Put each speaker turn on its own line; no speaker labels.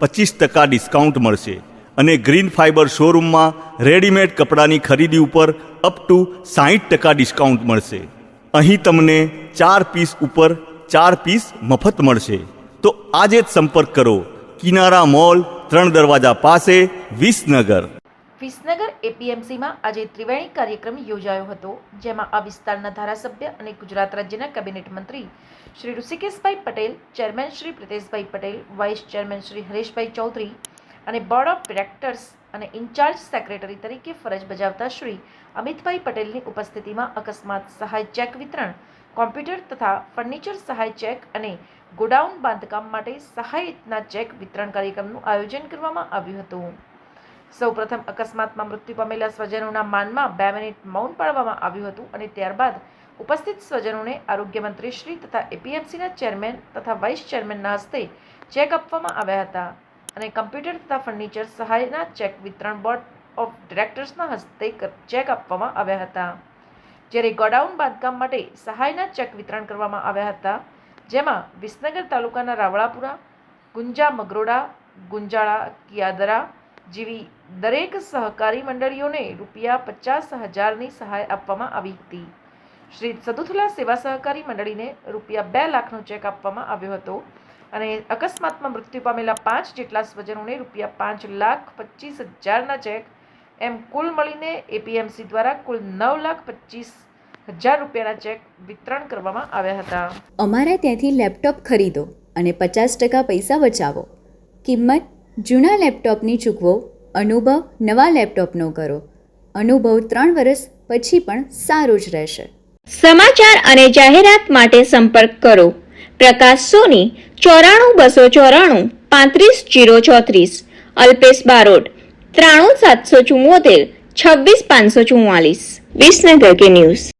પચીસ ટકા ડિસ્કાઉન્ટ મળશે અને ગ્રીન ફાઇબર શોરૂમમાં રેડીમેડ કપડાની ખરીદી ઉપર અપ ટુ સાહીઠ ટકા ડિસ્કાઉન્ટ મળશે. અહીં તમને ચાર પીસ ઉપર ચાર પીસ મફત મળશે. તો આજે જ સંપર્ક કરો. કિનારા મોલ, ત્રણ દરવાજા પાસે, વિસનગર.
વિસનગર એપીએમસીમાં આજે ત્રિવેણી કાર્યક્રમ યોજાયો હતો, જેમાં આ વિસ્તારના ધારાસભ્ય અને ગુજરાત રાજ્યના કેબિનેટ મંત્રી Shri Rushikeshbhai Patel, chairman Shri Priteshbhai Patel, vice chairman Shri Hareshbhai Chaudhary અને બોર્ડ ઓફ ડિરેક્ટર્સ અને ઇન્ચાર્જ સેક્રેટરી તરીકે ફરજ બજાવતા શ્રી અમિતભાઈ પટેલની ઉપસ્થિતિમાં અકસ્માત સહાય ચેક વિતરણ, કોમ્પ્યુટર તથા ફર્નિચર સહાય ચેક અને ગોડાઉન બાંધકામ માટે સહાયના ચેક વિતરણ કાર્યક્રમનું આયોજન કરવામાં આવ્યું હતું. સૌપ્રથમ અકસ્માતમાં મૃત્યુ પામેલા સ્વજનોના માનમાં બે મિનિટ મૌન પાળવામાં આવ્યું હતું અને ત્યારબાદ ઉપસ્થિત સ્વજનોને આરોગ્ય શ્રી તથા એપીએમસીના ચેરમેન તથા વાઇસ ચેરમેનના હસ્તે ચેક આપવામાં આવ્યા હતા અને કમ્પ્યુટર તથા ફર્નિચર સહાયના ચેક વિતરણ બોર્ડ ઓફ ડિરેક્ટર્સના હસ્તે ચેક આપવામાં આવ્યા હતા. જ્યારે ગોડાઉન બાંધકામ માટે સહાયના ચેક વિતરણ કરવામાં આવ્યા હતા, જેમાં વિસનગર તાલુકાના રાવળાપુરા, ગુંજા મગરોડા, ગુંજાળા, કિયાદરા જેવી દરેક સહકારી મંડળીઓને રૂપિયા પચાસ હજારની સહાય આપવામાં આવી હતી. શ્રી સદુથલા સેવા સહકારી મંડળીને રૂપિયા બે લાખનો ચેક આપવામાં આવ્યો હતો અને અકસ્માતમાં મૃત્યુ પામેલા પાંચ જેટલા સ્વજનોને રૂપિયા પાંચ લાખ પચીસ હજારના ચેક એમ કુલ મળીને એપીએમસી દ્વારા કુલ નવ લાખ પચીસ હજાર રૂપિયાના ચેક વિતરણ કરવામાં આવ્યા હતા.
અમારા ત્યાંથી લેપટોપ ખરીદો અને પચાસ ટકા પૈસા બચાવો. કિંમત જૂના લેપટોપની ચૂકવો, અનુભવ, નવા લેપટોપનો કરો. અનુભવ ત્રણ વર્ષ પછી પણ સારો જ રહેશે.
સમાચાર અને જાહેરાત માટે સંપર્ક કરો. પ્રકાશ સોની, ચોરાણું બસો ચોરાણું, પાંત્રીસ જીરો ચોત્રીસ. અલ્પેશ બારોટ, ત્રાણું સાતસો ચુમ્મોતેર છવ્વીસ પાંચસો ચુમ્માલીસ વિસનગર કે ન્યૂઝ.